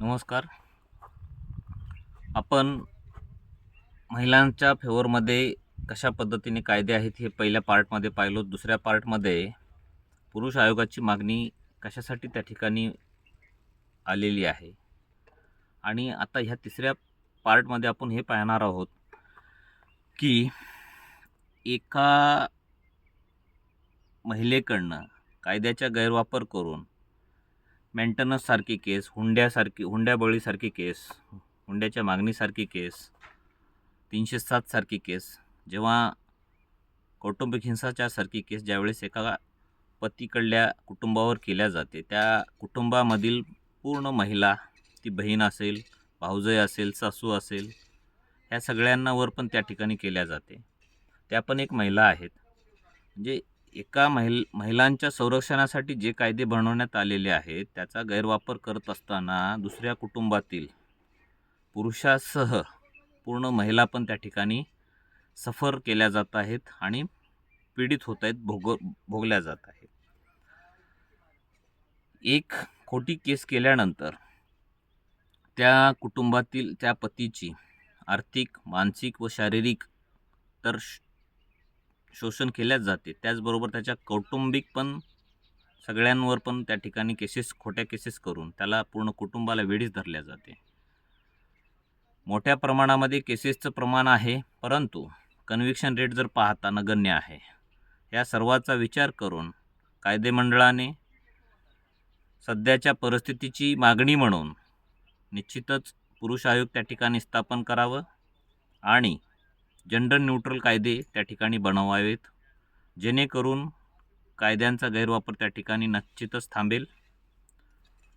नमस्कार. आपण महिलांच्या फेवरमध्ये कशा पद्धतीने कायदे आहेत हे पहिल्या पार्टमध्ये पाहिलो. दुसऱ्या पार्टमध्ये पुरुष आयोगाची मागणी कशासाठी त्या ठिकाणी आलेली आहे? आणि आता ह्या तिसऱ्या पार्टमध्ये आपण हे पाहणार आहोत की एका महिलेकडनं कायद्याचा गैरवापर करून मेंटेनन्ससारखी केस हुंड्यासारखी हुंड्याबळीसारखी केस हुंड्याच्या मागणीसारखी केस तीनशे सातसारखी केस. जेव्हा कौटुंबिक हिंसाचारसारखी केस ज्यावेळेस एका पतीकडल्या कुटुंबावर केल्या जाते त्या कुटुंबामधील पूर्ण महिला ती बहीण असेल भाऊजय असेल सासू असेल ह्या सगळ्यांनावर पण त्या ठिकाणी केल्या जाते. त्या पण एक महिला आहेत. म्हणजे एका महिल महिलांच्या संरक्षणासाठी जे कायदे बनवण्यात आलेले आहेत त्याचा गैरवापर करत असताना दुसऱ्या कुटुंबातील पुरुषासह पूर्ण महिला पण त्या ठिकाणी सफर केल्या जात आहेत आणि पीडित होत आहेत भोग भोगल्या जात आहेत. एक खोटी केस केल्यानंतर त्या कुटुंबातील त्या पतीची आर्थिक मानसिक व शारीरिक तर श- शोषण केल्याच जाते. त्याचबरोबर त्याच्या कौटुंबिक पण सगळ्यांवर पण त्या ठिकाणी केसेस खोट्या केसेस करून त्याला पूर्ण कुटुंबाला वेळीच धरल्या जाते. मोठ्या प्रमाणामध्ये केसेसचं प्रमाण आहे परंतु कन्व्हिक्शन रेट जर पाहता नगण्य आहे. या सर्वाचा विचार करून कायदेमंडळाने सध्याच्या परिस्थितीची मागणी म्हणून निश्चितच पुरुष आयोग त्या ठिकाणी स्थापन करावं आणि जेंडर न्यूट्रल कायदे त्या ठिकाणी बनवावेत जेणेकरून कायद्यांचा गैरवापर त्या ठिकाणी निश्चितच थांबेल.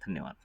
धन्यवाद.